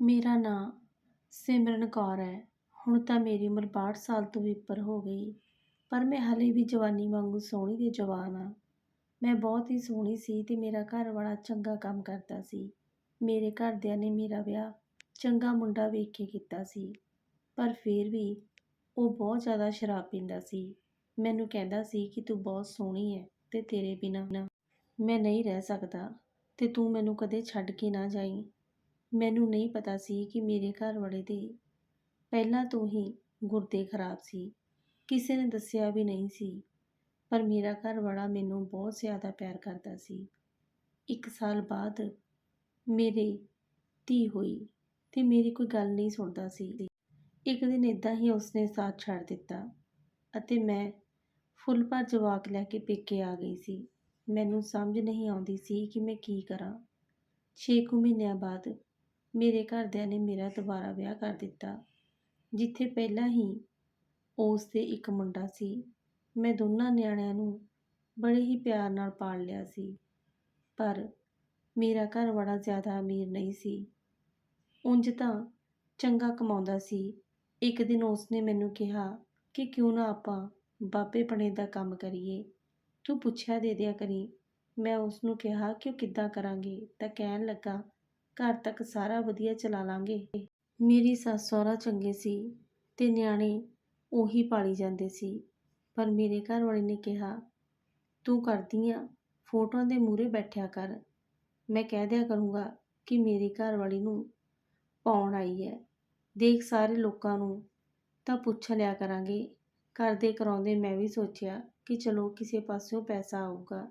ਮੇਰਾ ਨਾਂ ਸਿਮਰਨ ਕੌਰ ਹੈ। ਹੁਣ ਤਾਂ ਮੇਰੀ ਉਮਰ 62 ਸਾਲ ਤੋਂ ਵੀ ਉੱਪਰ ਹੋ ਗਈ, ਪਰ ਮੈਂ ਹਾਲੇ ਵੀ ਜਵਾਨੀ ਵਾਂਗੂ ਸੋਹਣੀ ਤੇ ਜਵਾਨ ਹਾਂ। ਮੈਂ ਬਹੁਤ ਹੀ ਸੋਹਣੀ ਸੀ ਤੇ ਮੇਰਾ ਘਰ ਵਾਲਾ ਚੰਗਾ ਕੰਮ ਕਰਦਾ ਸੀ। ਮੇਰੇ ਘਰਦਿਆਂ ਨੇ ਮੇਰਾ ਵਿਆਹ ਚੰਗਾ ਮੁੰਡਾ ਵੇਖ ਕੇ ਕੀਤਾ ਸੀ, ਪਰ ਫਿਰ ਵੀ ਉਹ ਬਹੁਤ ਜ਼ਿਆਦਾ ਸ਼ਰਾਬ ਪੀਂਦਾ ਸੀ। ਮੈਨੂੰ ਕਹਿੰਦਾ ਸੀ ਕਿ ਤੂੰ ਬਹੁਤ ਸੋਹਣੀ ਹੈ ਤੇ ਤੇਰੇ ਬਿਨਾਂ ਮੈਂ ਨਹੀਂ ਰਹਿ ਸਕਦਾ ਤੇ ਤੂੰ ਮੈਨੂੰ ਕਦੇ ਛੱਡ ਕੇ ਨਾ ਜਾਈਂ। ਮੈਨੂੰ ਨਹੀਂ ਪਤਾ ਸੀ ਕਿ ਮੇਰੇ ਘਰ ਵਾਲੇ ਦੇ ਪਹਿਲਾਂ ਤੋਂ ਹੀ ਗੁਰਦੇ ਖਰਾਬ ਸੀ। ਕਿਸੇ ਨੇ ਦੱਸਿਆ ਵੀ ਨਹੀਂ ਸੀ, ਪਰ ਮੇਰਾ ਘਰ ਵਾਲਾ ਮੈਨੂੰ ਬਹੁਤ ਜ਼ਿਆਦਾ ਪਿਆਰ ਕਰਦਾ ਸੀ। ਇੱਕ ਸਾਲ ਬਾਅਦ ਮੇਰੇ ਧੀ ਹੋਈ ਤੇ ਮੇਰੀ ਕੋਈ ਗੱਲ ਨਹੀਂ ਸੁਣਦਾ ਸੀ। ਇੱਕ ਦਿਨ ਇਦਾਂ ਹੀ ਉਸਨੇ ਸਾਥ ਛੱਡ ਦਿੱਤਾ ਅਤੇ ਮੈਂ ਫੁੱਲ ਭਰ ਜਵਾਕ ਲੈ ਕੇ ਪੇਕੇ ਆ ਗਈ ਸੀ। ਮੈਨੂੰ ਸਮਝ ਨਹੀਂ ਆਉਂਦੀ ਸੀ ਕਿ ਮੈਂ ਕੀ ਕਰਾਂ। ਛੇ ਕੁ ਮਹੀਨਿਆਂ ਬਾਅਦ ਮੇਰੇ ਘਰਦਿਆਂ ਨੇ ਮੇਰਾ ਦੁਬਾਰਾ ਵਿਆਹ ਕਰ ਦਿੱਤਾ। ਜਿੱਥੇ ਪਹਿਲਾਂ ਹੀ ਉਸ ਦੇ ਇੱਕ ਮੁੰਡਾ ਸੀ, ਮੈਂ ਦੋਨਾਂ ਨਿਆਣਿਆਂ ਨੂੰ ਬੜੇ ਹੀ ਪਿਆਰ ਨਾਲ ਪਾਲ ਲਿਆ ਸੀ। ਪਰ ਮੇਰਾ ਘਰ ਵਾਲਾ ਜ਼ਿਆਦਾ ਅਮੀਰ ਨਹੀਂ ਸੀ। ਉਂਝ ਤਾਂ ਚੰਗਾ ਕਮਾਉਂਦਾ ਸੀ। ਇੱਕ ਦਿਨ ਉਸਨੇ ਮੈਨੂੰ ਕਿਹਾ ਕਿ ਕਿਉਂ ਨਾ ਆਪਾਂ ਬਾਬੇ ਬਣੇ ਦਾ ਕੰਮ ਕਰੀਏ। ਤੂੰ ਪੁੱਛਿਆ ਦੇ ਦਿਆ ਕਰੀ। ਮੈਂ ਉਸ ਨੂੰ ਕਿਹਾ ਕਿ ਉਹ ਕਿੱਦਾਂ ਕਰਾਂਗੇ ਤਾਂ ਕਹਿਣ ਲੱਗਾ ਘਰ ਤੱਕ ਸਾਰਾ ਵਧੀਆ ਚਲਾ ਲਾਂਗੇ। ਮੇਰੀ ਸੱਸ ਸਹੁਰਾ ਚੰਗੇ ਸੀ ਤੇ ਨਿਆਣੇ ਉਹੀ ਪਾਲੀ ਜਾਂਦੇ ਸੀ। ਪਰ ਮੇਰੇ ਘਰ ਵਾਲੇ ਨੇ ਕਿਹਾ, ਤੂੰ ਕਰਦੀ ਆ ਫੋਟੋਆਂ ਦੇ ਮੂਹਰੇ ਬੈਠਿਆ ਕਰ। ਮੈਂ ਕਹਿ ਦਿਆ ਕਰੂੰਗਾ ਕਿ ਮੇਰੀ ਘਰ ਵਾਲੀ ਨੂੰ ਪਾਉਣ ਆਈ ਹੈ ਦੇਖ ਸਾਰੇ ਲੋਕਾਂ ਨੂੰ ਤਾਂ ਪੁੱਛ ਲਿਆ ਕਰਾਂਗੇ। ਕਰਦੇ ਕਰਾਉਂਦੇ ਮੈਂ ਵੀ ਸੋਚਿਆ ਕਿ ਚਲੋ ਕਿਸੇ ਪਾਸਿਓਂ ਪੈਸਾ ਆਊਗਾ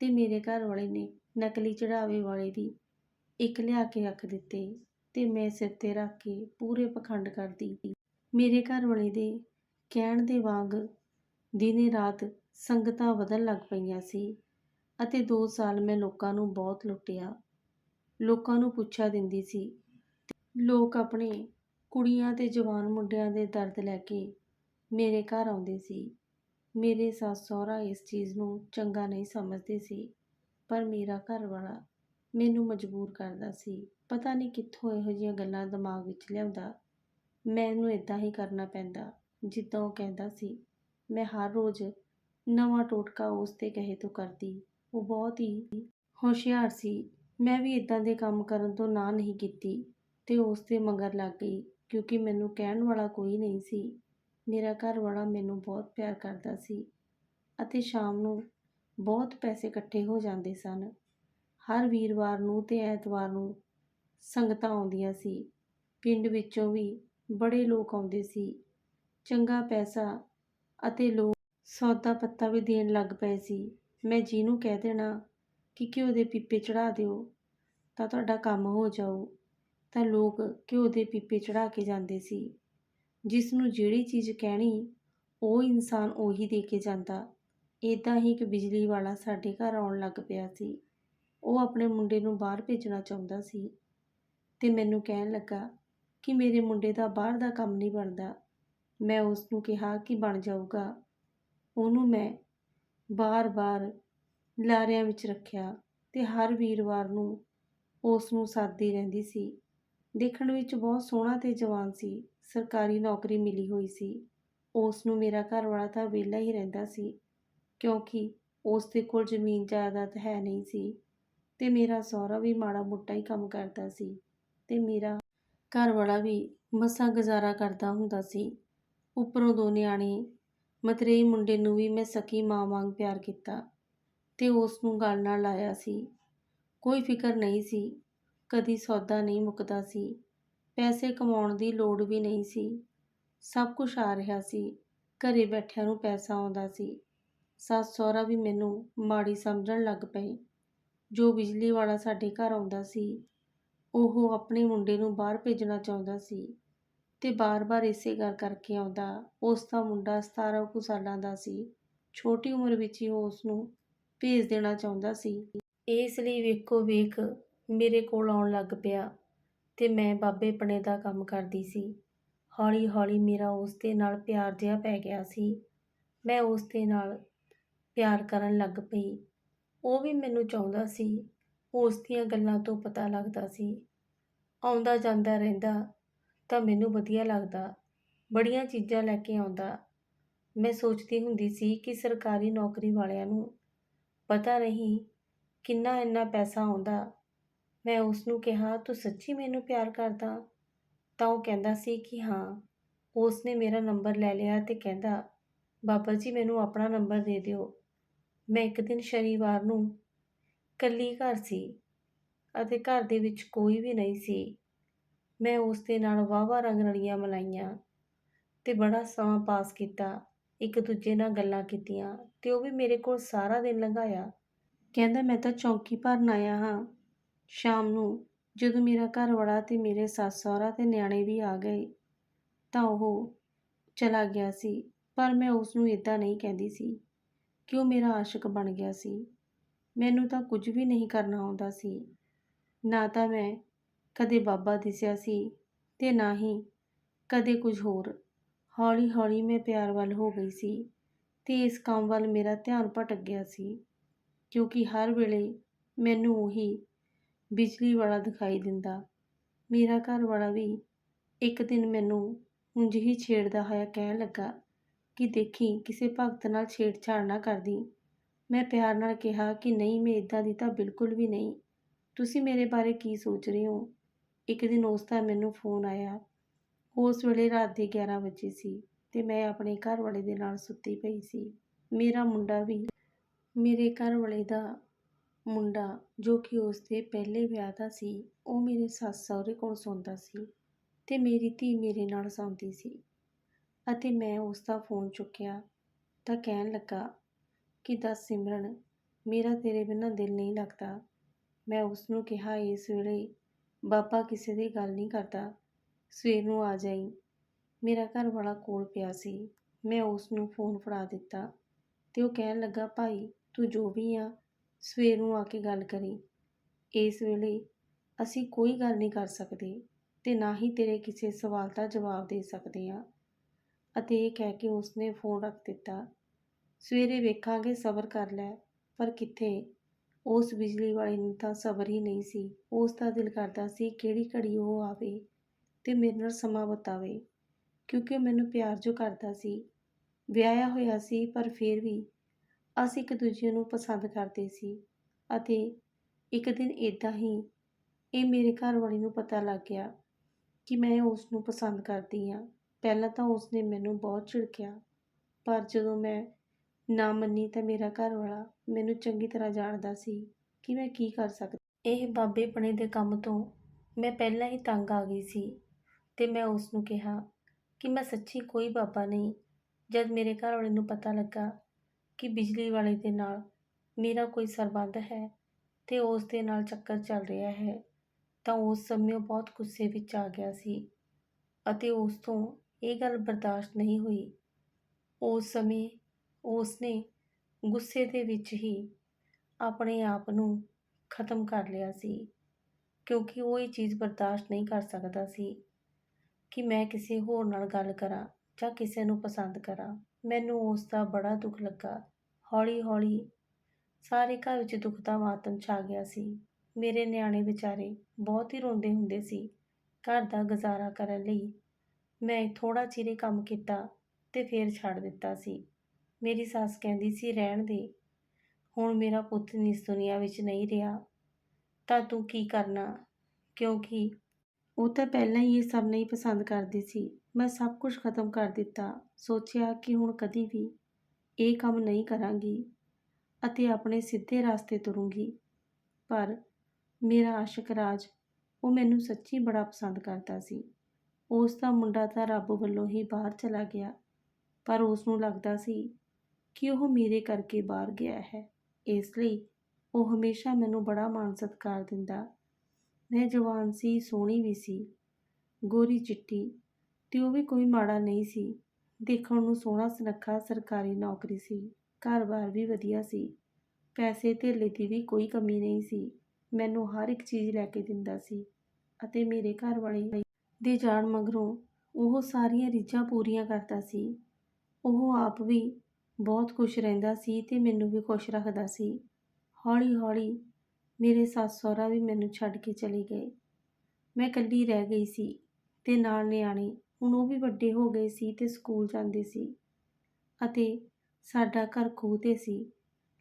ਤੇ ਮੇਰੇ ਘਰ ਵਾਲੇ ਨੇ ਨਕਲੀ ਚੜਾਵੇ ਵਾਲੇ ਵੀ ਇੱਕ ਲਿਆ ਕੇ ਰੱਖ ਦਿੱਤੇ ਤੇ ਮੈਂ ਸਿਰ ਤੇ ਰੱਖ ਕੇ ਪੂਰੇ ਪਖੰਡ ਕਰਦੀ। ਮੇਰੇ ਘਰ ਵਾਲੇ ਦੇ ਕਹਿਣ ਦੇ ਵਾਂਗ ਦਿਨੇ ਰਾਤ ਸੰਗਤਾਂ ਵਧਣ ਲੱਗ ਪਈਆਂ ਸੀ ਅਤੇ 2 ਸਾਲ ਮੈਂ ਲੋਕਾਂ ਨੂੰ ਬਹੁਤ ਲੁੱਟਿਆ। ਲੋਕਾਂ ਨੂੰ ਪੁੱਛਾ ਦਿੰਦੀ ਸੀ। ਲੋਕ ਆਪਣੇ ਕੁੜੀਆਂ ਤੇ ਜਵਾਨ ਮੁੰਡਿਆਂ ਦੇ ਦਰਦ ਲੈ ਕੇ ਮੇਰੇ ਘਰ ਆਉਂਦੇ ਸੀ। ਮੇਰੇ ਸੱਸ ਸਹੁਰਾ ਇਸ ਚੀਜ਼ ਨੂੰ ਚੰਗਾ ਨਹੀਂ ਸਮਝਦੇ ਸੀ, ਪਰ ਮੇਰਾ ਘਰ ਵਾਲਾ ਮੈਨੂੰ ਮਜਬੂਰ ਕਰਦਾ ਸੀ। ਪਤਾ ਨਹੀਂ ਕਿੱਥੋਂ ਇਹੋ ਜਿਹੀਆਂ ਗੱਲਾਂ ਦਿਮਾਗ ਵਿੱਚ ਲਿਆਉਂਦਾ। ਮੈਨੂੰ ਇਦਾਂ ਹੀ ਕਰਨਾ ਪੈਂਦਾ, ਜਿੱਦਾਂ ਉਹ ਕਹਿੰਦਾ ਸੀ। ਮੈਂ ਹਰ ਰੋਜ਼ ਨਵਾਂ ਟੋਟਕਾ ਉਸ ਤੇ ਕਹੇ ਤੋਂ ਕਰਦੀ। ਉਹ ਬਹੁਤ ਹੀ ਹੋਸ਼ਿਆਰ ਸੀ। ਮੈਂ ਵੀ ਇਦਾਂ ਦੇ ਕੰਮ ਕਰਨ ਤੋਂ ਨਾ ਨਹੀਂ ਕੀਤੀ ਤੇ ਉਸ ਦੇ ਮਗਰ ਲੱਗ ਗਈ, ਕਿਉਂਕਿ ਮੈਨੂੰ ਕਹਿਣ ਵਾਲਾ ਕੋਈ ਨਹੀਂ ਸੀ। ਮੇਰਾ ਘਰ ਵਾਲਾ ਮੈਨੂੰ ਬਹੁਤ ਪਿਆਰ ਕਰਦਾ ਸੀ ਅਤੇ ਸ਼ਾਮ ਨੂੰ ਬਹੁਤ ਪੈਸੇ ਇਕੱਠੇ ਹੋ ਜਾਂਦੇ ਸਨ। ਹਰ ਵੀਰਵਾਰ ਨੂੰ ਤੇ ਐਤਵਾਰ ਨੂੰ ਸੰਗਤਾਂ ਆਉਂਦੀਆਂ ਸੀ। ਪਿੰਡ ਵਿੱਚੋਂ ਵੀ ਬੜੇ ਲੋਕ ਆਉਂਦੇ ਸੀ। ਚੰਗਾ ਪੈਸਾ ਅਤੇ ਲੋਕ ਸੌਦਾ ਪੱਤਾ ਵੀ ਦੇਣ ਲੱਗ ਪਏ ਸੀ। ਮੈਂ ਜਿਹਨੂੰ ਕਹਿ ਦੇਣਾ ਕਿ ਘਿਓ ਦੇ ਪੀਪੇ ਚੜਾ ਦਿਓ, ਤਾਂ ਤੁਹਾਡਾ ਕੰਮ ਹੋ ਜਾਊ। ਤਾਂ ਲੋਕ ਘਿਓ ਦੇ ਪੀਪੇ ਚੜਾ ਕੇ ਜਾਂਦੇ ਸੀ। ਜਿਸ ਨੂੰ ਜਿਹੜੀ ਚੀਜ਼ ਕਹਿਣੀ, ਉਹ ਇਨਸਾਨ ਉਹੀ ਦੇ ਕੇ ਜਾਂਦਾ। ਇਦਾਂ ਹੀ ਇੱਕ ਬਿਜਲੀ ਵਾਲਾ ਸਾਡੇ ਘਰ ਆਉਣ ਲੱਗ ਪਿਆ ਸੀ। ਉਹ ਆਪਣੇ ਮੁੰਡੇ ਨੂੰ ਬਾਹਰ ਭੇਜਣਾ ਚਾਹੁੰਦਾ ਸੀ ਤੇ ਮੈਨੂੰ ਕਹਿਣ ਲੱਗਾ ਕਿ ਮੇਰੇ ਮੁੰਡੇ ਦਾ ਬਾਹਰ ਦਾ ਕੰਮ ਨਹੀਂ ਬਣਦਾ। ਮੈਂ ਉਸ ਨੂੰ ਕਿਹਾ ਕਿ ਬਣ ਜਾਊਗਾ। ਉਹਨੂੰ ਮੈਂ ਬਾਰ-ਬਾਰ ਲਾਰਿਆਂ ਵਿੱਚ ਰੱਖਿਆ ਤੇ ਹਰ ਵੀਰਵਾਰ ਨੂੰ ਉਸ ਨੂੰ ਸਾਦੀ ਰਹਿੰਦੀ ਸੀ। ਦੇਖਣ ਵਿੱਚ ਬਹੁਤ ਸੋਹਣਾ ਤੇ ਜਵਾਨ ਸੀ। ਸਰਕਾਰੀ ਨੌਕਰੀ ਮਿਲੀ ਹੋਈ ਸੀ। ਉਸ ਨੂੰ ਮੇਰਾ ਘਰ ਵਾਲਾ ਤਾਂ ਵਿਹਲਾ ਹੀ ਰਹਿੰਦਾ ਸੀ, ਕਿਉਂਕਿ ਉਸ ਦੇ ਕੋਲ ਜ਼ਮੀਨ ਜਾਇਦਾਦ ਹੈ ਨਹੀਂ ਸੀ। ਤੇ ਮੇਰਾ ਸਹੁਰਾ ਵੀ ਮਾੜਾ ਮੋਟਾ ਹੀ ਕੰਮ ਕਰਦਾ ਸੀ ਤੇ ਮੇਰਾ ਘਰ ਵਾਲਾ ਵੀ ਮਸਾਂ ਗੁਜ਼ਾਰਾ ਕਰਦਾ ਹੁੰਦਾ ਸੀ। ਉੱਪਰੋਂ ਦੋ ਨਿਆਣੇ, ਮਤਰੇਈ ਮੁੰਡੇ ਨੂੰ ਵੀ ਮੈਂ ਸਕੀ ਮਾਂ ਵਾਂਗ ਪਿਆਰ ਕੀਤਾ ਤੇ ਉਸ ਨੂੰ ਗੱਲ ਨਾਲ ਲਾਇਆ ਸੀ। ਕੋਈ ਫਿਕਰ ਨਹੀਂ ਸੀ, ਕਦੀ ਸੌਦਾ ਨਹੀਂ ਮੁੱਕਦਾ ਸੀ, ਪੈਸੇ ਕਮਾਉਣ ਦੀ ਲੋੜ ਵੀ ਨਹੀਂ ਸੀ। ਸਭ ਕੁਝ ਆ ਰਿਹਾ ਸੀ, ਘਰੇ ਬੈਠਿਆਂ ਨੂੰ ਪੈਸਾ ਆਉਂਦਾ ਸੀ। ਸੱਸ ਸਹੁਰਾ ਵੀ ਮੈਨੂੰ ਮਾੜੀ ਸਮਝਣ ਲੱਗ ਪਏ ਜੋ ਬਿਜਲੀ ਵਾਲਾ ਸਾਡੇ ਘਰ ਆਉਂਦਾ ਸੀ, ਉਹ ਆਪਣੇ ਮੁੰਡੇ ਨੂੰ ਬਾਹਰ ਭੇਜਣਾ ਚਾਹੁੰਦਾ ਸੀ ਤੇ ਬਾਰ-ਬਾਰ ਇਸੇ ਗੱਲ ਕਰਕੇ ਆਉਂਦਾ, ਉਸ ਦਾ ਮੁੰਡਾ 17 ਕੁ ਸਾਲਾਂ ਦਾ ਸੀ, ਛੋਟੀ ਉਮਰ ਵਿੱਚ ਹੀ ਉਹ ਉਸ ਨੂੰ ਭੇਜ ਦੇਣਾ ਚਾਹੁੰਦਾ ਸੀ। ਇਸ ਲਈ ਵੇਖੋ ਵੇਖ, ਮੇਰੇ ਕੋਲ ਆਉਣ ਲੱਗ ਪਿਆ ਤੇ ਮੈਂ ਬਾਬੇ ਪਣੇ ਦਾ ਕੰਮ ਕਰਦੀ ਸੀ। ਹੌਲੀ-ਹੌਲੀ ਮੇਰਾ ਉਸ ਦੇ ਨਾਲ ਪਿਆਰ ਜਿਹਾ ਪੈ ਗਿਆ ਸੀ। ਮੈਂ ਉਸ ਦੇ ਨਾਲ ਪਿਆਰ ਕਰਨ ਲੱਗ ਪਈ ਉਹ ਵੀ ਮੈਨੂੰ ਚਾਹੁੰਦਾ ਸੀ, ਉਸ ਦੀਆਂ ਗੱਲਾਂ ਤੋਂ ਪਤਾ ਲੱਗਦਾ ਸੀ। ਆਉਂਦਾ ਜਾਂਦਾ ਰਹਿੰਦਾ ਤਾਂ ਮੈਨੂੰ ਵਧੀਆ ਲੱਗਦਾ। ਬੜੀਆਂ ਚੀਜ਼ਾਂ ਲੈ ਕੇ ਆਉਂਦਾ। ਮੈਂ ਸੋਚਦੀ ਹੁੰਦੀ ਸੀ ਕਿ ਸਰਕਾਰੀ ਨੌਕਰੀ ਵਾਲਿਆਂ ਨੂੰ ਪਤਾ ਨਹੀਂ ਕਿੰਨਾ ਇੰਨਾ ਪੈਸਾ ਆਉਂਦਾ। ਮੈਂ ਉਸ ਨੂੰ ਕਿਹਾ, ਤੂੰ ਸੱਚੀ ਮੈਨੂੰ ਪਿਆਰ ਕਰਦਾ? ਤਾਂ ਉਹ ਕਹਿੰਦਾ ਸੀ ਕਿ ਹਾਂ। ਉਸ ਨੇ ਮੇਰਾ ਨੰਬਰ ਲੈ ਲਿਆ ਤੇ ਕਹਿੰਦਾ, ਬਾਬਾ ਜੀ, ਮੈਨੂੰ ਆਪਣਾ ਨੰਬਰ ਦੇ ਦਿਓ। ਮੈਂ ਇੱਕ ਦਿਨ ਸ਼ਨੀਵਾਰ ਨੂੰ ਇਕੱਲੀ ਘਰ ਸੀ ਅਤੇ ਘਰ ਦੇ ਵਿੱਚ ਕੋਈ ਵੀ ਨਹੀਂ ਸੀ। ਮੈਂ ਉਸ ਦੇ ਨਾਲ ਵਾਹਵਾ ਰੰਗਰਲੀਆਂ ਮਨਾਈਆਂ ਤੇ ਬੜਾ ਸਮਾਂ ਪਾਸ ਕੀਤਾ, ਇੱਕ ਦੂਜੇ ਨਾਲ ਗੱਲਾਂ ਕੀਤੀਆਂ ਤੇ ਉਹ ਵੀ ਮੇਰੇ ਕੋਲ ਸਾਰਾ ਦਿਨ ਲੰਘਾਇਆ। ਕਹਿੰਦਾ, ਮੈਂ ਤਾਂ ਚੌਂਕੀ ਭਰਨ ਆਇਆ ਹਾਂ। ਸ਼ਾਮ ਨੂੰ ਜਦੋਂ ਮੇਰਾ ਘਰ ਵਾਲਾ ਤੇ ਮੇਰੇ ਸੱਸ ਸਹੁਰਾ ਤੇ ਨਿਆਣੇ ਵੀ ਆ ਗਏ ਤਾਂ ਉਹ ਚਲਾ ਗਿਆ ਸੀ, ਪਰ ਮੈਂ ਉਸ ਨੂੰ ਇਦਾਂ ਨਹੀਂ ਕਹਿੰਦੀ ਸੀ। ਕਿ ਉਹ ਮੇਰਾ ਆਸ਼ਿਕ ਬਣ ਗਿਆ ਸੀ? ਮੈਨੂੰ ਤਾਂ ਕੁਝ ਵੀ ਨਹੀਂ ਕਰਨਾ ਆਉਂਦਾ ਸੀ। ਨਾ ਤਾਂ ਮੈਂ ਕਦੇ ਬਾਬਾ ਦਿਸਿਆ ਸੀ ਤੇ ਨਾ ਹੀ ਕਦੇ ਕੁਝ ਹੋਰ। ਹੌਲੀ ਹੌਲੀ ਮੈਂ ਪਿਆਰ ਵੱਲ ਹੋ ਗਈ ਸੀ ਤੇ ਇਸ ਕੰਮ ਵੱਲ ਮੇਰਾ ਧਿਆਨ ਭਟਕ ਗਿਆ ਸੀ, ਕਿਉਂਕਿ ਹਰ ਵੇਲੇ ਮੈਨੂੰ ਉਹੀ ਬਿਜਲੀ ਵਾਲਾ ਦਿਖਾਈ ਦਿੰਦਾ। ਮੇਰਾ ਘਰ ਵਾਲਾ ਵੀ ਇੱਕ ਦਿਨ ਮੈਨੂੰ ਉਂਝ ਹੀ ਛੇੜਦਾ ਹੋਇਆ ਕਹਿਣ ਲੱਗਾ ਕਿ ਦੇਖੀ, ਕਿਸੇ ਭਗਤ ਨਾਲ ਛੇੜਛਾੜ ਨਾ ਕਰਦੀ। ਮੈਂ ਪਿਆਰ ਨਾਲ ਕਿਹਾ ਕਿ ਨਹੀਂ, ਮੈਂ ਇਦਾਂ ਦੀ ਤਾਂ ਬਿਲਕੁਲ ਵੀ ਨਹੀਂ। ਤੁਸੀਂ ਮੇਰੇ ਬਾਰੇ ਕੀ ਸੋਚ ਰਹੇ ਹੋ? ਇੱਕ ਦਿਨ ਉਸ ਦਾ ਮੈਨੂੰ ਫੋਨ ਆਇਆ। ਉਸ ਵੇਲੇ ਰਾਤ ਦੇ 11 ਵਜੇ ਸੀ ਤੇ ਮੈਂ ਆਪਣੇ ਘਰ ਵਾਲੇ ਦੇ ਨਾਲ ਸੁੱਤੀ ਪਈ ਸੀ। ਮੇਰਾ ਮੁੰਡਾ ਵੀ, ਮੇਰੇ ਘਰ ਵਾਲੇ ਦਾ ਮੁੰਡਾ ਜੋ ਕਿ ਉਸ ਦੇ ਪਹਿਲੇ ਵਿਆਹ ਦਾ ਸੀ, ਉਹ ਮੇਰੇ ਸੱਸ ਸਹੁਰੇ ਕੋਲ ਸੌਂਦਾ ਸੀ ਤੇ ਮੇਰੀ ਧੀ ਮੇਰੇ ਨਾਲ ਸੌਂਦੀ ਸੀ। ਅਤੇ ਮੈਂ ਉਸ ਦਾ ਫੋਨ ਚੁੱਕਿਆ ਤਾਂ ਕਹਿਣ ਲੱਗਾ ਕਿ, ਦੱਸ ਸਿਮਰਨ, ਮੇਰਾ ਤੇਰੇ ਬਿਨਾਂ ਦਿਲ ਨਹੀਂ ਲੱਗਦਾ। ਮੈਂ ਉਸ ਨੂੰ ਕਿਹਾ, ਇਸ ਵੇਲੇ ਬਾਬਾ ਕਿਸੇ ਦੀ ਗੱਲ ਨਹੀਂ ਕਰਦਾ। ਸਵੇਰ ਨੂੰ ਆ ਜਾਈ। ਮੇਰਾ ਘਰ ਵਾਲਾ ਕੋਲ ਪਿਆ ਸੀ। ਮੈਂ ਉਸ ਨੂੰ ਫੋਨ ਫੜਾ ਦਿੱਤਾ ਤੇ ਉਹ ਕਹਿਣ ਲੱਗਾ, ਭਾਈ, ਤੂੰ ਜੋ ਵੀ ਆ, ਸਵੇਰ ਨੂੰ ਆ ਕੇ ਗੱਲ ਕਰੀ। ਇਸ ਵੇਲੇ ਅਸੀਂ ਕੋਈ ਗੱਲ ਨਹੀਂ ਕਰ ਸਕਦੇ ਤੇ ਨਾ ਹੀ ਤੇਰੇ ਕਿਸੇ ਸਵਾਲ ਦਾ ਜਵਾਬ ਦੇ ਸਕਦੇ ਆ ਅਤੇ ਇਹ ਕਹਿ ਕੇ ਉਸਨੇ ਫੋਨ ਰੱਖ ਦਿੱਤਾ। ਸਵੇਰੇ ਵੇਖਾਂਗੇ, ਸਬਰ ਕਰ ਲੈ। ਪਰ ਕਿੱਥੇ? ਉਸ ਬਿਜਲੀ ਵਾਲੀ ਨੂੰ ਤਾਂ ਸਬਰ ਹੀ ਨਹੀਂ ਸੀ। ਉਸ ਦਾ ਦਿਲ ਕਰਦਾ ਸੀ, ਕਿਹੜੀ ਘੜੀ ਉਹ ਆਵੇ ਤੇ ਮੇਰੇ ਨਾਲ ਸਮਾਂ ਬਿਤਾਵੇ। ਕਿਉਂਕਿ ਉਹ ਮੈਨੂੰ ਪਿਆਰ ਜੋ ਕਰਦਾ ਸੀ। ਵਿਆਹਿਆ ਹੋਇਆ ਸੀ, ਪਰ ਫਿਰ ਵੀ ਅਸੀਂ ਇੱਕ ਦੂਜੇ ਨੂੰ ਪਸੰਦ ਕਰਦੇ ਸੀ। ਅਤੇ ਇੱਕ ਦਿਨ ਇਦਾਂ ਹੀ ਇਹ ਮੇਰੇ ਘਰ ਵਾਲੀ ਨੂੰ ਪਤਾ ਲੱਗ ਗਿਆ ਕਿ ਮੈਂ ਉਸ ਨੂੰ ਪਸੰਦ ਕਰਦੀ ਹਾਂ। ਪਹਿਲਾਂ ਤਾਂ ਉਸਨੇ ਮੈਨੂੰ ਬਹੁਤ ਝਿੜਕਿਆ, ਪਰ ਜਦੋਂ ਮੈਂ ਨਾ ਮੰਨੀ ਤਾਂ ਮੇਰਾ ਘਰ ਵਾਲਾ ਮੈਨੂੰ ਚੰਗੀ ਤਰ੍ਹਾਂ ਜਾਣਦਾ ਸੀ ਕਿ ਮੈਂ ਕੀ ਕਰ ਸਕਦੀ। ਇਹ ਬਾਬੇਪਣੇ ਦੇ ਕੰਮ ਤੋਂ ਮੈਂ ਪਹਿਲਾਂ ਹੀ ਤੰਗ ਆ ਗਈ ਸੀ ਤੇ ਮੈਂ ਉਸ ਨੂੰ ਕਿਹਾ ਕਿ ਮੈਂ ਸੱਚੀ ਕੋਈ ਬਾਬਾ ਨਹੀਂ। ਜਦ ਮੇਰੇ ਘਰ ਵਾਲੇ ਨੂੰ ਪਤਾ ਲੱਗਾ ਕਿ ਬਿਜਲੀ ਵਾਲੇ ਦੇ ਨਾਲ ਮੇਰਾ ਕੋਈ ਸਰਬੰਧ ਹੈ ਤੇ ਉਸ ਦੇ ਨਾਲ ਚੱਕਰ ਚੱਲ ਰਿਹਾ ਹੈ, ਤਾਂ ਉਸ ਸਮੇਂ ਉਹ ਬਹੁਤ ਗੁੱਸੇ ਵਿੱਚ ਆ ਗਿਆ ਸੀ ਅਤੇ ਉਸ ਤੋਂ ਇਹ ਗੱਲ ਬਰਦਾਸ਼ਤ ਨਹੀਂ ਹੋਈ। ਉਸ ਸਮੇਂ ਉਸ ਨੇ ਗੁੱਸੇ ਦੇ ਵਿੱਚ ਹੀ ਆਪਣੇ ਆਪ ਨੂੰ ਖਤਮ ਕਰ ਲਿਆ ਸੀ, ਕਿਉਂਕਿ ਉਹ ਇਹ ਚੀਜ਼ ਬਰਦਾਸ਼ਤ ਨਹੀਂ ਕਰ ਸਕਦਾ ਸੀ ਕਿ ਮੈਂ ਕਿਸੇ ਹੋਰ ਨਾਲ ਗੱਲ ਕਰਾਂ ਜਾਂ ਕਿਸੇ ਨੂੰ ਪਸੰਦ ਕਰਾਂ। ਮੈਨੂੰ ਉਸ ਦਾ ਬੜਾ ਦੁੱਖ ਲੱਗਾ। ਹੌਲੀ ਹੌਲੀ ਸਾਰੇ ਘਰ ਵਿੱਚ ਦੁੱਖ ਦਾ ਮਾਤਮ ਛਾ ਗਿਆ ਸੀ। ਮੇਰੇ ਨਿਆਣੇ ਵਿਚਾਰੇ ਬਹੁਤ ਹੀ ਰੋਂਦੇ ਹੁੰਦੇ ਸੀ। ਘਰ ਦਾ ਗੁਜ਼ਾਰਾ ਕਰਨ ਲਈ ਮੈਂ ਥੋੜਾ ਚਿਰ ਹੀ ਕੰਮ ਕੀਤਾ ਅਤੇ ਫਿਰ ਛੱਡ ਦਿੱਤਾ ਸੀ। ਮੇਰੀ ਸੱਸ ਕਹਿੰਦੀ ਸੀ, ਰਹਿਣ ਦੇ। ਹੁਣ ਮੇਰਾ ਪੁੱਤ ਇਸ ਦੁਨੀਆ ਵਿੱਚ ਨਹੀਂ ਰਿਹਾ, ਤਾਂ ਤੂੰ ਕੀ ਕਰਨਾ? ਕਿਉਂਕਿ ਉਹ ਤਾਂ ਪਹਿਲਾਂ ਹੀ ਇਹ ਸਭ ਨਹੀਂ ਪਸੰਦ ਕਰਦੀ ਸੀ। ਮੈਂ ਸਭ ਕੁਝ ਖਤਮ ਕਰ ਦਿੱਤਾ। ਸੋਚਿਆ ਕਿ ਹੁਣ ਕਦੀ ਵੀ ਇਹ ਕੰਮ ਨਹੀਂ ਕਰਾਂਗੀ ਅਤੇ ਆਪਣੇ ਸਿੱਧੇ ਰਸਤੇ ਤੁਰੂੰਗੀ। ਪਰ ਮੇਰਾ ਆਸ਼ਿਕ ਰਾਜ, ਉਹ ਮੈਨੂੰ ਸੱਚੀ ਬੜਾ ਪਸੰਦ ਕਰਦਾ ਸੀ। ਉਸ ਦਾ ਮੁੰਡਾ ਤਾਂ ਰੱਬ ਵੱਲੋਂ ਹੀ ਬਾਹਰ ਚਲਾ ਗਿਆ, ਪਰ ਉਸ ਨੂੰ ਲੱਗਦਾ ਸੀ ਕਿ ਉਹ ਮੇਰੇ ਕਰਕੇ ਬਾਹਰ ਗਿਆ ਹੈ। ਇਸ ਲਈ ਉਹ ਹਮੇਸ਼ਾ ਮੈਨੂੰ ਬੜਾ ਮਾਣ ਸਤਿਕਾਰ ਦਿੰਦਾ। ਮੈਂ ਜਵਾਨ ਸੀ, ਸੋਹਣੀ ਵੀ ਸੀ, ਗੋਰੀ ਚਿੱਟੀ ਤੇ ਉਹ ਵੀ ਕੋਈ ਮਾੜਾ ਨਹੀਂ ਸੀ। ਦੇਖਣ ਨੂੰ ਸੋਹਣਾ ਸੁਨੱਖਾ ਸਰਕਾਰੀ ਨੌਕਰੀ ਸੀ, ਘਰ-ਬਾਰ ਵੀ ਵਧੀਆ ਸੀ, ਪੈਸੇ ਧੇਲੇ ਦੀ ਵੀ ਕੋਈ ਕਮੀ ਨਹੀਂ ਸੀ। ਮੈਨੂੰ ਹਰ ਇੱਕ ਚੀਜ਼ ਲੈ ਕੇ ਦਿੰਦਾ ਸੀ ਅਤੇ ਮੇਰੇ ਘਰ ਵਾਲੇ ਦੇ ਜਾਣ ਮਗਰੋਂ ਉਹ ਸਾਰੀਆਂ ਰੀਝਾਂ ਪੂਰੀਆਂ ਕਰਦਾ ਸੀ। ਉਹ ਆਪ ਵੀ ਬਹੁਤ ਖੁਸ਼ ਰਹਿੰਦਾ ਸੀ ਤੇ ਮੈਨੂੰ ਵੀ ਖੁਸ਼ ਰੱਖਦਾ ਸੀ। ਹੌਲੀ ਹੌਲੀ ਮੇਰੇ ਸੱਸ ਸਹੁਰਾ ਵੀ ਮੈਨੂੰ ਛੱਡ ਕੇ ਚਲੇ ਗਏ। ਮੈਂ ਇਕੱਲੀ ਰਹਿ ਗਈ ਸੀ ਤੇ ਨਾਲ ਨਿਆਣੇ ਹੁਣ ਉਹ ਵੀ ਵੱਡੇ ਹੋ ਗਏ ਸੀ ਤੇ ਸਕੂਲ ਜਾਂਦੇ ਸੀ ਅਤੇ ਸਾਡਾ ਘਰ ਖੂਹ 'ਤੇ ਸੀ।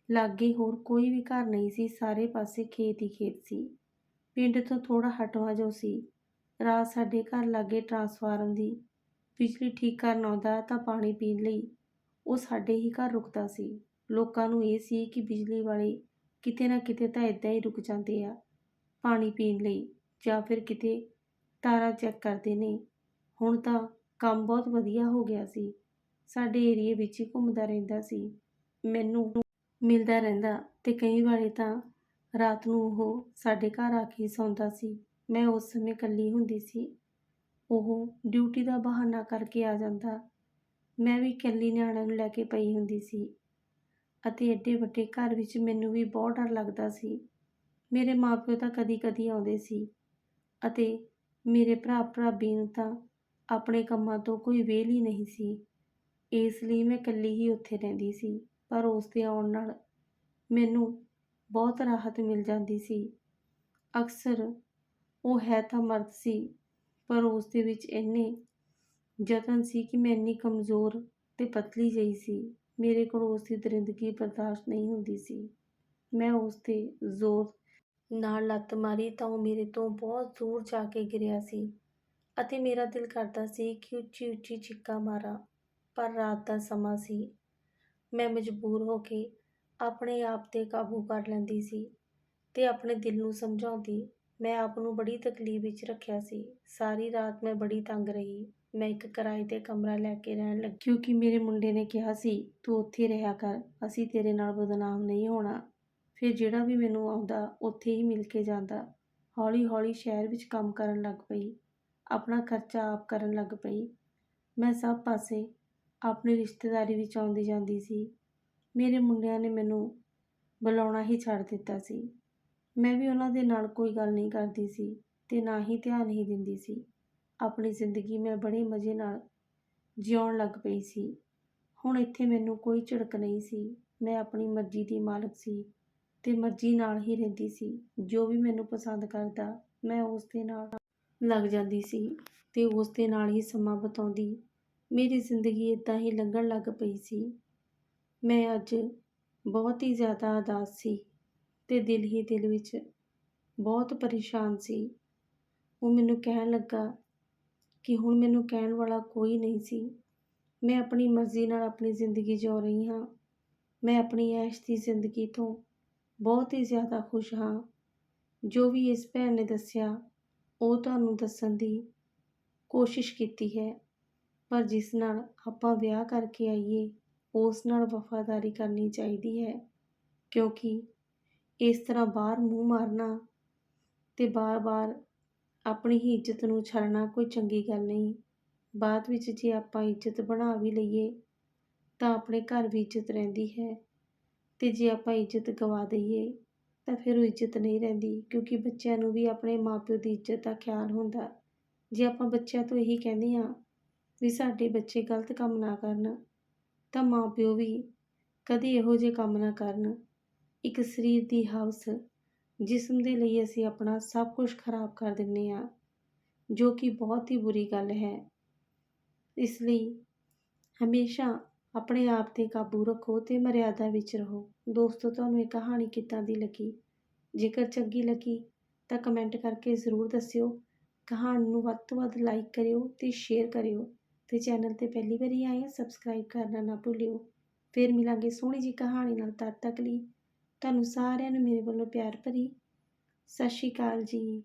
ਲਾਗੇ ਹੋਰ ਕੋਈ ਵੀ ਘਰ ਨਹੀਂ ਸੀ, ਸਾਰੇ ਪਾਸੇ ਖੇਤ ਹੀ ਖੇਤ ਸੀ। ਪਿੰਡ ਤੋਂ ਥੋੜਾ ਹਟਵਾ ਜੋ ਸੀ ਰਾਤ ਸਾਡੇ ਘਰ ਲਾਗੇ ਟਰਾਂਸਫਾਰਮ ਦੀ ਬਿਜਲੀ ਠੀਕ ਕਰਨ ਆਉਂਦਾ ਤਾਂ ਪਾਣੀ ਪੀਣ ਲਈ ਉਹ ਸਾਡੇ ਹੀ ਘਰ ਰੁਕਦਾ ਸੀ। ਲੋਕਾਂ ਨੂੰ ਇਹ ਸੀ ਕਿ ਬਿਜਲੀ ਵਾਲੇ ਕਿਤੇ ਨਾ ਕਿਤੇ ਤਾਂ ਇਦਾਂ ਹੀ ਰੁਕ ਜਾਂਦੇ ਆ ਪਾਣੀ ਪੀਣ ਲਈ ਜਾਂ ਫਿਰ ਕਿਤੇ ਤਾਰਾਂ ਚੈੱਕ ਕਰਦੇ ਨੇ। ਹੁਣ ਤਾਂ ਕੰਮ ਬਹੁਤ ਵਧੀਆ ਹੋ ਗਿਆ ਸੀ। ਸਾਡੇ ਏਰੀਏ ਵਿੱਚ ਹੀ ਘੁੰਮਦਾ ਰਹਿੰਦਾ ਸੀ। ਮੈਨੂੰ ਮਿਲਦਾ ਰਹਿੰਦਾ ਤੇ ਕਈ ਵਾਰੀ ਤਾਂ ਰਾਤ ਨੂੰ ਉਹ ਸਾਡੇ ਘਰ ਆ ਕੇ ਸੌਂਦਾ ਸੀ। ਮੈਂ ਉਸ ਸਮੇਂ ਇਕੱਲੀ ਹੁੰਦੀ ਸੀ। ਉਹ ਡਿਊਟੀ ਦਾ ਬਹਾਨਾ ਕਰਕੇ ਆ ਜਾਂਦਾ। ਮੈਂ ਵੀ ਇਕੱਲੀ ਨਿਆਣਿਆਂ ਨੂੰ ਲੈ ਕੇ ਪਈ ਹੁੰਦੀ ਸੀ ਅਤੇ ਐਡੇ ਵੱਡੇ ਘਰ ਵਿੱਚ ਮੈਨੂੰ ਵੀ ਬਹੁਤ ਡਰ ਲੱਗਦਾ ਸੀ। ਮੇਰੇ ਮਾਪਿਓ ਤਾਂ ਕਦੀ-ਕਦੀ ਆਉਂਦੇ ਸੀ ਅਤੇ ਮੇਰੇ ਭਰਾ ਭਰਾਬੀ ਨੂੰ ਤਾਂ ਆਪਣੇ ਕੰਮਾਂ ਤੋਂ ਕੋਈ ਵੇਲ ਹੀ ਨਹੀਂ ਸੀ। ਇਸ ਲਈ ਮੈਂ ਇਕੱਲੀ ਹੀ ਉੱਥੇ ਰਹਿੰਦੀ ਸੀ, ਪਰ ਉਸ ਦੇ ਆਉਣ ਨਾਲ ਮੈਨੂੰ ਬਹੁਤ ਰਾਹਤ ਮਿਲ ਜਾਂਦੀ ਸੀ। ਅਕਸਰ ਉਹ ਹੈ ਤਾਂ ਮਰਦ ਸੀ, ਪਰ ਉਸ ਦੇ ਵਿੱਚ ਇੰਨੇ ਯਤਨ ਸੀ ਕਿ ਮੈਂ ਇੰਨੀ ਕਮਜ਼ੋਰ ਤੇ ਪਤਲੀ ਜਿਹੀ ਸੀ। ਮੇਰੇ ਕੋਲ ਉਸ ਦੀ ਦਰਿੰਦਗੀ ਬਰਦਾਸ਼ਤ ਨਹੀਂ ਹੁੰਦੀ ਸੀ। ਮੈਂ ਉਸ ਤੇ ਜ਼ੋਰ ਨਾਲ ਲੱਤ ਮਾਰੀ ਤਾਂ ਉਹ ਮੇਰੇ ਤੋਂ ਬਹੁਤ ਦੂਰ ਜਾ ਕੇ ਗਿਰਿਆ ਸੀ ਅਤੇ ਮੇਰਾ ਦਿਲ ਕਰਦਾ ਸੀ ਕਿ ਉੱਚੀ ਉੱਚੀ ਚੀਕਾਂ ਮਾਰਾਂ, ਪਰ ਰਾਤ ਦਾ ਸਮਾਂ ਸੀ। ਮੈਂ ਮਜਬੂਰ ਹੋ ਕੇ ਆਪਣੇ ਆਪ ਤੇ ਕਾਬੂ ਕਰ ਲੈਂਦੀ ਸੀ ਤੇ ਆਪਣੇ ਦਿਲ ਨੂੰ ਸਮਝਾਉਂਦੀ ਮੈਂ ਆਪ ਨੂੰ ਬੜੀ ਤਕਲੀਫ ਵਿੱਚ ਰੱਖਿਆ ਸੀ। ਸਾਰੀ ਰਾਤ ਮੈਂ ਬੜੀ ਤੰਗ ਰਹੀ। ਮੈਂ ਇੱਕ ਕਿਰਾਏ ਤੇ ਕਮਰਾ ਲੈ ਕੇ ਰਹਿਣ ਲੱਗੀ ਕਿਉਂਕਿ ਮੇਰੇ ਮੁੰਡੇ ਨੇ ਕਿਹਾ ਸੀ, ਤੂੰ ਉੱਥੇ ਰਿਹਾ ਕਰ, ਅਸੀਂ ਤੇਰੇ ਨਾਲ ਬਦਨਾਮ ਨਹੀਂ ਹੋਣਾ। ਫਿਰ ਜਿਹੜਾ ਵੀ ਮੈਨੂੰ ਆਉਂਦਾ, ਉੱਥੇ ਹੀ ਮਿਲ ਕੇ ਜਾਂਦਾ। ਹੌਲੀ ਹੌਲੀ ਸ਼ਹਿਰ ਵਿੱਚ ਕੰਮ ਕਰਨ ਲੱਗ ਪਈ। ਆਪਣਾ ਖਰਚਾ ਆਪ ਕਰਨ ਲੱਗ ਪਈ। ਮੈਂ ਸਭ ਪਾਸੇ ਆਪਣੀ ਰਿਸ਼ਤੇਦਾਰੀ ਵਿੱਚ ਆਉਂਦੀ ਜਾਂਦੀ ਸੀ। ਮੇਰੇ ਮੁੰਡਿਆਂ ਨੇ ਮੈਨੂੰ ਬੁਲਾਉਣਾ ਹੀ ਛੱਡ ਦਿੱਤਾ ਸੀ। ਮੈਂ ਵੀ ਉਹਨਾਂ ਦੇ ਨਾਲ ਕੋਈ ਗੱਲ ਨਹੀਂ ਕਰਦੀ ਸੀ ਤੇ ਨਾ ਹੀ ਧਿਆਨ ਹੀ ਦਿੰਦੀ ਸੀ। ਆਪਣੀ ਜ਼ਿੰਦਗੀ ਮੈਂ ਬੜੇ ਮਜ਼ੇ ਨਾਲ ਜਿਉਣ ਲੱਗ ਪਈ ਸੀ। ਹੁਣ ਇੱਥੇ ਮੈਨੂੰ ਕੋਈ ਝਿੜਕ ਨਹੀਂ ਸੀ। ਮੈਂ ਆਪਣੀ ਮਰਜ਼ੀ ਦੀ ਮਾਲਕ ਸੀ ਤੇ ਮਰਜ਼ੀ ਨਾਲ ਹੀ ਰਹਿੰਦੀ ਸੀ। ਜੋ ਵੀ ਮੈਨੂੰ ਪਸੰਦ ਕਰਦਾ, ਮੈਂ ਉਸ ਦੇ ਨਾਲ ਲੱਗ ਜਾਂਦੀ ਸੀ ਤੇ ਉਸ ਦੇ ਨਾਲ ਹੀ ਸਮਾਂ ਬਿਤਾਉਂਦੀ। ਮੇਰੀ ਜ਼ਿੰਦਗੀ ਇਦਾਂ ਹੀ ਲੰਘਣ ਲੱਗ ਪਈ ਸੀ। ਮੈਂ ਅੱਜ ਬਹੁਤ ਹੀ ਜ਼ਿਆਦਾ ਉਦਾਸ ਸੀ। ਅਤੇ ਦਿਲ ਹੀ ਦਿਲ ਵਿੱਚ ਬਹੁਤ ਪਰੇਸ਼ਾਨ ਸੀ। ਉਹ ਮੈਨੂੰ ਕਹਿਣ ਲੱਗਾ ਕਿ ਹੁਣ ਮੈਨੂੰ ਕਹਿਣ ਵਾਲਾ ਕੋਈ ਨਹੀਂ ਸੀ। ਮੈਂ ਆਪਣੀ ਮਰਜ਼ੀ ਨਾਲ ਆਪਣੀ ਜ਼ਿੰਦਗੀ ਜਿਉ ਰਹੀ ਹਾਂ। ਮੈਂ ਆਪਣੀ ਐਸ਼ ਦੀ ਜ਼ਿੰਦਗੀ ਤੋਂ ਬਹੁਤ ਹੀ ਜ਼ਿਆਦਾ ਖੁਸ਼ ਹਾਂ। ਜੋ ਵੀ ਇਸ ਭੈਣ ਨੇ ਦੱਸਿਆ, ਉਹ ਤੁਹਾਨੂੰ ਦੱਸਣ ਦੀ ਕੋਸ਼ਿਸ਼ ਕੀਤੀ ਹੈ। ਪਰ ਜਿਸ ਨਾਲ ਆਪਾਂ ਵਿਆਹ ਕਰਕੇ ਆਈਏ, ਉਸ ਨਾਲ ਵਫਾਦਾਰੀ ਕਰਨੀ ਚਾਹੀਦੀ ਹੈ। ਕਿਉਂਕਿ ਇਸ ਤਰ੍ਹਾਂ ਬਾਹਰ ਮੂੰਹ ਮਾਰਨਾ ਤੇ ਬਾਰ-ਬਾਰ ਆਪਣੀ ਹੀ ਇੱਜ਼ਤ ਨੂੰ ਛੱਡਣਾ ਕੋਈ ਚੰਗੀ ਗੱਲ ਨਹੀਂ। ਬਾਅਦ ਵਿੱਚ ਜੇ ਆਪਾਂ ਇੱਜ਼ਤ ਬਣਾ ਵੀ ਲਈਏ, ਤਾਂ ਆਪਣੇ ਘਰ ਵੀ ਇੱਜ਼ਤ ਰਹਿੰਦੀ ਹੈ। ਤੇ ਜੇ ਆਪਾਂ ਇੱਜ਼ਤ ਗਵਾ ਦਈਏ, ਤਾਂ ਫਿਰ ਉਹ ਇੱਜ਼ਤ ਨਹੀਂ ਰਹਿੰਦੀ, ਕਿਉਂਕਿ ਬੱਚਿਆਂ ਨੂੰ ਵੀ ਆਪਣੇ ਮਾਪਿਓ ਦੀ ਇੱਜ਼ਤ ਦਾ ਖਿਆਲ ਹੁੰਦਾ। ਜੇ ਆਪਾਂ ਬੱਚਿਆਂ ਤੋਂ ਇਹੀ ਕਹਿੰਦੇ ਹਾਂ ਵੀ ਸਾਡੇ ਬੱਚੇ ਗਲਤ ਕੰਮ ਨਾ ਕਰਨ, ਤਾਂ ਮਾਪਿਓ ਵੀ ਕਦੇ ਇਹੋ ਜਿਹੇ ਕੰਮ ਨਾ ਕਰਨ। ਇੱਕ ਸਰੀਰ ਦੀ ਹਵਸ, ਜਿਸਮ ਦੇ ਲਈ ਅਸੀਂ ਆਪਣਾ ਸਭ ਕੁਝ ਖਰਾਬ ਕਰ ਦਿੰਨੇ ਆ ਜੋ ਕਿ ਬਹੁਤ ਹੀ ਬੁਰੀ ਗੱਲ ਹੈ। ਇਸ ਲਈ ਹਮੇਸ਼ਾ ਆਪਣੇ ਆਪ ਤੇ ਕਾਬੂ ਰੱਖੋ ਤੇ ਮਰਿਆਦਾ ਵਿੱਚ ਰਹੋ। ਦੋਸਤੋ, ਤੁਹਾਨੂੰ ਇਹ ਕਹਾਣੀ ਕਿੱਦਾਂ ਦੀ ਲੱਗੀ? ਜੇਕਰ ਚੰਗੀ ਲੱਗੀ, ਤਾਂ ਕਮੈਂਟ ਕਰਕੇ ਜ਼ਰੂਰ ਦੱਸਿਓ। ਕਹਾਣੀ ਨੂੰ ਵੱਧ ਤੋਂ ਵੱਧ ਲਾਈਕ ਕਰਿਓ ਤੇ ਸ਼ੇਅਰ ਕਰਿਓ ਤੇ ਚੈਨਲ ਤੇ ਪਹਿਲੀ ਵਾਰੀ ਆਏ ਸਬਸਕ੍ਰਾਈਬ ਕਰਨਾ ਨਾ ਭੁੱਲਿਓ। ਫਿਰ ਮਿਲਾਂਗੇ ਸੋਹਣੀ ਜੀ ਕਹਾਣੀ ਨਾਲ ਤਦ ਤੱਕ ਲਈ ਤੁਹਾਨੂੰ ਸਾਰਿਆਂ ਨੂੰ ਮੇਰੇ ਵੱਲੋਂ ਪਿਆਰ ਭਰੀ ਸਤਿ ਸ਼੍ਰੀ ਅਕਾਲ ਜੀ।